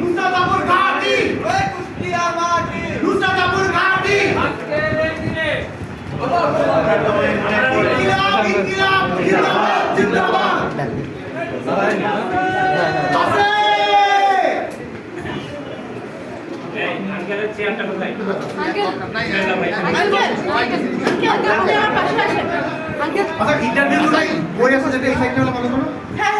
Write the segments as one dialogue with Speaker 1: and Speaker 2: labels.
Speaker 1: নুসরাতাপুর ঘাটি
Speaker 2: ওই কুষ্টিয়ার মাটি
Speaker 1: নুসরাতাপুর ঘাটি
Speaker 2: আজকের দিনে
Speaker 1: ইনকিলাব ইনকিলাব জিন্দাবাদ জিন্দাবাদ আচ্ছা ইন্টারভিউ বই আছে যেটা এই সাইডটা হলো ভালো করো
Speaker 3: হ্যাঁ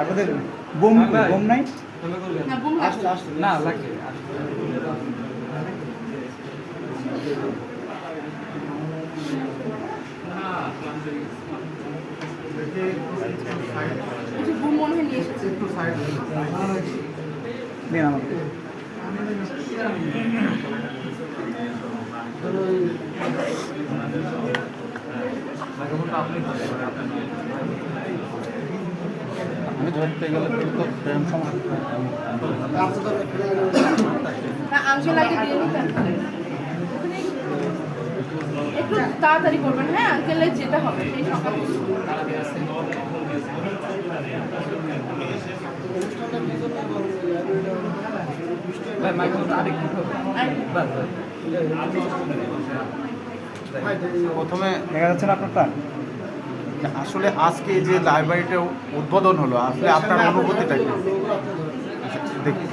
Speaker 4: আপনাদের বোম বোম নাই? না
Speaker 3: মনে হয় এসেছে।
Speaker 4: দিন আমাকে। আমি ধরতে গেলে তো প্রেম
Speaker 3: একটু তাড়াতাড়ি করবেন হ্যাঁ? আঙ্কেলের যেতে হবে সেই সকালে।
Speaker 4: ভাই মাইক্রোফোনটা আরেকটু
Speaker 5: প্রথমে
Speaker 4: দেখা যাচ্ছে না আপনারটা?
Speaker 5: আসলে আজকে যে লাইব্রেরিটা উদ্বোধন হলো আসলে আপনার অনুভূতিটা কি? দেখি।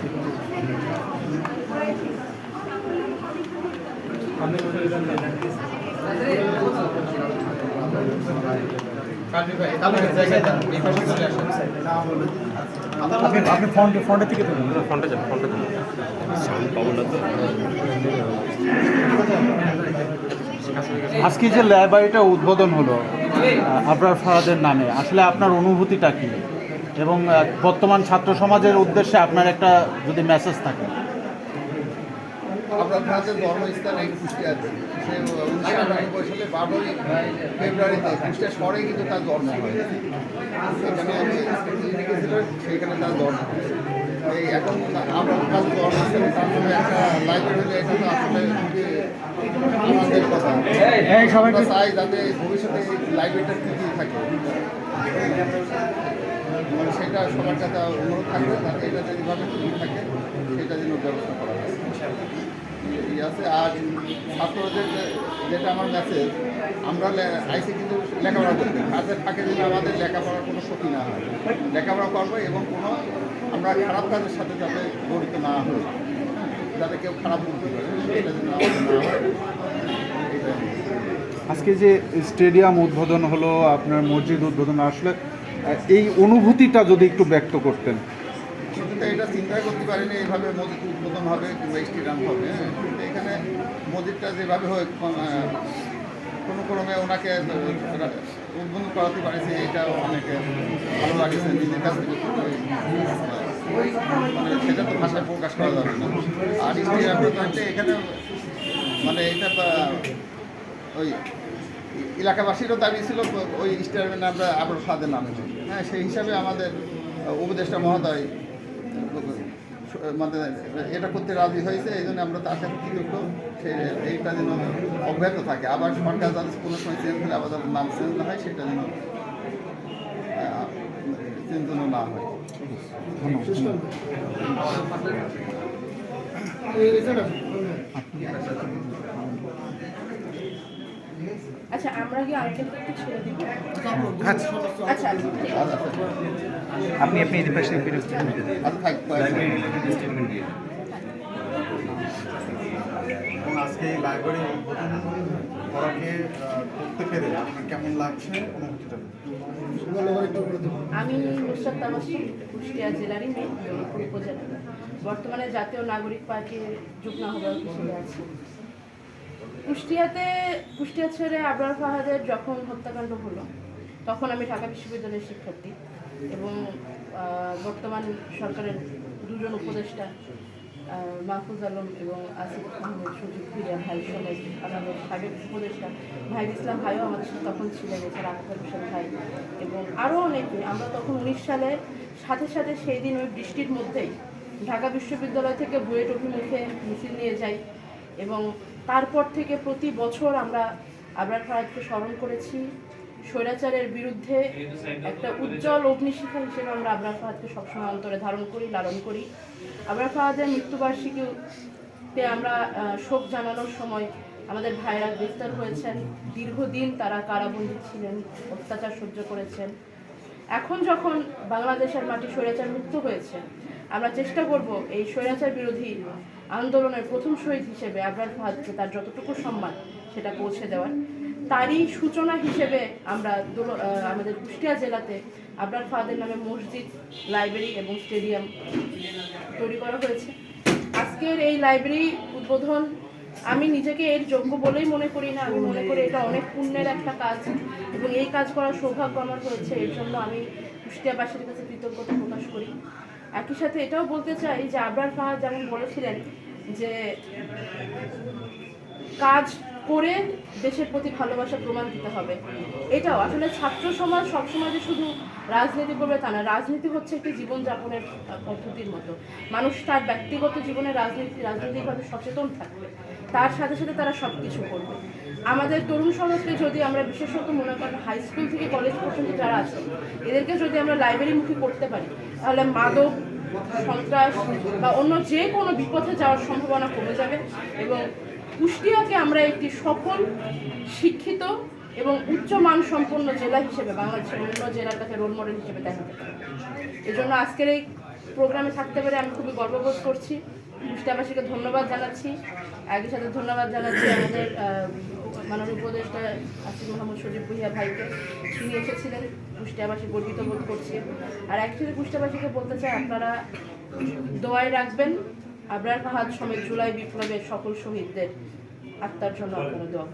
Speaker 4: আপনি ফোনটা থেকে
Speaker 5: আজকে যে লাইব্রেরিটা উদ্বোধন হলো আবরার ফারাদের নামে। আসলে আপনার অনুভূতিটা কি? এবং বর্তমান ছাত্র সমাজের উদ্দেশ্যে আপনার একটা যদি মেসেজ থাকে।
Speaker 6: ফেব্রুয়ারিতে কিন্তু তার হয়। সেখানে তার জন্ম। এই এখন আমরা তার একটা লাইব্রেরি এটা তো আসলে খুবই কথা।
Speaker 4: এই
Speaker 6: চাই যাতে ভবিষ্যতে লাইব্রেরিটা টিকিয়ে থাকে। সেটা সবার কাছে অনুরোধ থাকবে যাতে এটা যেভাবে টিকিয়ে থাকে সেটা যেন ব্যবস্থা করা হয়। আছে, আর ছাত্রদের যেটা আমার মেসেজ আমরা আইসি কিন্তু লেখাপড়া করতে। কাজের ফাঁকে যেন আমাদের লেখাপড়ার কোনো ক্ষতি না হয়। লেখাপড়া করব এবং কোনো আমরা খারাপ কাজের সাথে যাতে জড়িত না হই, যাতে কেউ খারাপ করে। না হয়
Speaker 5: আজকে যে স্টেডিয়াম উদ্বোধন হলো, আপনার মসজিদ উদ্বোধন আসলে এই অনুভূতিটা যদি একটু ব্যক্ত করতেন।
Speaker 6: কিন্তু এটা চিন্তা করতে পারিনি, এইভাবে মসজিদ উদ্বোধন হবে কিংবা স্টেডিয়াম হবে হ্যাঁ। কিন্তু এখানে মসজিদটা যেভাবে হোক কোনো ক্রমে ওনাকে উদ্বোধন করাতে পারেছে এটা অনেকে ভালো লাগেছে, নিজের কাছ থেকে মানে সেটা তো ভাষায় প্রকাশ করা যাবে না আর স্টেডিয়ামটা এখানে মানে এটা ওই এলাকাবাসীরও দাবি ছিল ওই স্টেডিয়ামের নামটা আবার ফাদের নামে হ্যাঁ সেই হিসাবে আমাদের উপদেষ্টা মহোদয় মানে এটা করতে রাজি হয়েছে এই জন্য আমরা তার সাথে কৃতজ্ঞ সে এইটা যেন অব্যাহত থাকে আবার সরকার যাতে কোনো সময় চেঞ্জ হলে আবার যাতে নাম চেঞ্জ না হয় সেটা যেন চেঞ্জ যেন না হয়
Speaker 3: আচ্ছা আমরা কি আঙ্কেলকে ছেড়ে দিব।
Speaker 5: আচ্ছা।
Speaker 3: আচ্ছা আচ্ছা
Speaker 4: আপনি আপনি এদিকে পাশে
Speaker 6: আচ্ছা থাক কয়েকজন।
Speaker 7: এবং আজকে এই লাইব্রেরি উদ্বোধন করাকে করতে পেরে আপনার কেমন লাগছে অনুভূতিটা?
Speaker 3: আমি নুসরাত তাবাসি কুষ্টিয়া জেলারই মেয়ে উপজেলা বর্তমানে জাতীয় নাগরিক পার্টির যুগ্ম আহ্বায়ক হিসেবে আছি। কুষ্টিয়াতে, কুষ্টিয়া ছেড়ে আবরার ফাহাদের যখন হত্যাকাণ্ড হলো, তখন আমি ঢাকা বিশ্ববিদ্যালয়ের শিক্ষার্থী এবং বর্তমান সরকারের দুজন উপদেষ্টা মাহফুজ আলম এবং আসিফ আহমেদ সুযোগ ফিরিয়া ভাই সমেত আমাদের সাবেক উপদেষ্টা ভাই ইসলাম ভাইও আমাদের সাথে তখন ছিলেন, এছাড়া আখতার হোসেন ভাই এবং আরও অনেকে আমরা তখন উনিশ সালে সাথে সাথে সেই দিন ওই বৃষ্টির মধ্যেই ঢাকা বিশ্ববিদ্যালয় থেকে বুয়েট অভিমুখে মিছিল নিয়ে যাই এবং তারপর থেকে প্রতি বছর আমরা আবরার ফারাদকে স্মরণ করেছি। স্বৈরাচারের বিরুদ্ধে একটা উজ্জ্বল অগ্নিশিখা হিসেবে আমরা আবরার ফাহাদকে সবসময় অন্তরে ধারণ করি, লালন করি। আবরার ফাহাদের মৃত্যুবার্ষিকীতে আমরা শোক জানানোর সময় আমাদের ভাইরা গ্রেফতার হয়েছেন। দীর্ঘদিন তারা কারাবন্দী ছিলেন, অত্যাচার সহ্য করেছেন। এখন যখন বাংলাদেশের মাটি স্বৈরাচার মুক্ত হয়েছে আমরা চেষ্টা করব এই স্বৈরাচার বিরোধী আন্দোলনের প্রথম শহীদ হিসেবে আবরার ফাহাদকে তার যতটুকু সম্মান সেটা পৌঁছে দেওয়ার। তারই সূচনা হিসেবে আমরা আমাদের কুষ্টিয়া জেলাতে আবরার ফাহাদের নামে মসজিদ, লাইব্রেরি এবং স্টেডিয়াম তৈরি করা হয়েছে। আজকের এই লাইব্রেরি উদ্বোধন আমি নিজেকে এর যোগ্য বলেই মনে করি না। আমি মনে করি এটা অনেক পুণ্যের একটা কাজ এবং এই কাজ করার সৌভাগ্য আমার হয়েছে। এর জন্য আমি কুষ্টিয়াবাসীর কাছে কৃতজ্ঞতা একই সাথে এটাও বলতে চাই যে আবরার ফাহাদ যেমন বলেছিলেন যে কাজ করে দেশের প্রতি ভালোবাসা প্রমাণ দিতে হবে। এটাও আসলে ছাত্র সমাজ সবসময় যে শুধু রাজনীতি করবে তা না, রাজনীতি হচ্ছে একটি জীবনযাপনের পদ্ধতির মতো। মানুষ তার ব্যক্তিগত জীবনে রাজনীতি, রাজনৈতিকভাবে সচেতন থাকবে। তার সাথে সাথে তারা সব কিছু করবে। আমাদের তরুণ সমাজকে যদি আমরা বিশেষত মনে করেন হাই স্কুল থেকে কলেজ পর্যন্ত যারা আছে এদেরকে যদি আমরা লাইব্রেরিমুখী করতে পারি, তাহলে মাদক সন্ত্রাস বা অন্য যে কোনো বিপথে যাওয়ার সম্ভাবনা কমে যাবে এবং কুষ্টিয়াকে আমরা একটি সফল, শিক্ষিত এবং উচ্চ মান সম্পন্ন জেলা হিসেবে বাংলাদেশের অন্য জেলার কাছে রোল মডেল হিসেবে দেখাতে পারি এজন্য আজকের এই প্রোগ্রামে থাকতে পারে আমি খুবই গর্ববোধ করছি। কুষ্টিয়াবাসীকে ধন্যবাদ জানাচ্ছি। একই সাথে ধন্যবাদ জানাচ্ছি আমাদের মাননীয় উপদেষ্টা আসিফ মোহাম্মদ শরীফ ভুইয়া ভাইকে তিনি এসেছিলেন, কুষ্টিয়াবাসী গর্বিত বোধ করছি। আর অ্যাকচুয়ালি কুষ্টিয়াবাসীকে বলতে চাই, আপনারা দোয়ায় রাখবেন, আবরার ফাহাদ সমেত জুলাই বিপ্লবের সকল শহীদদের আত্মার জন্য আপনারা দোয়া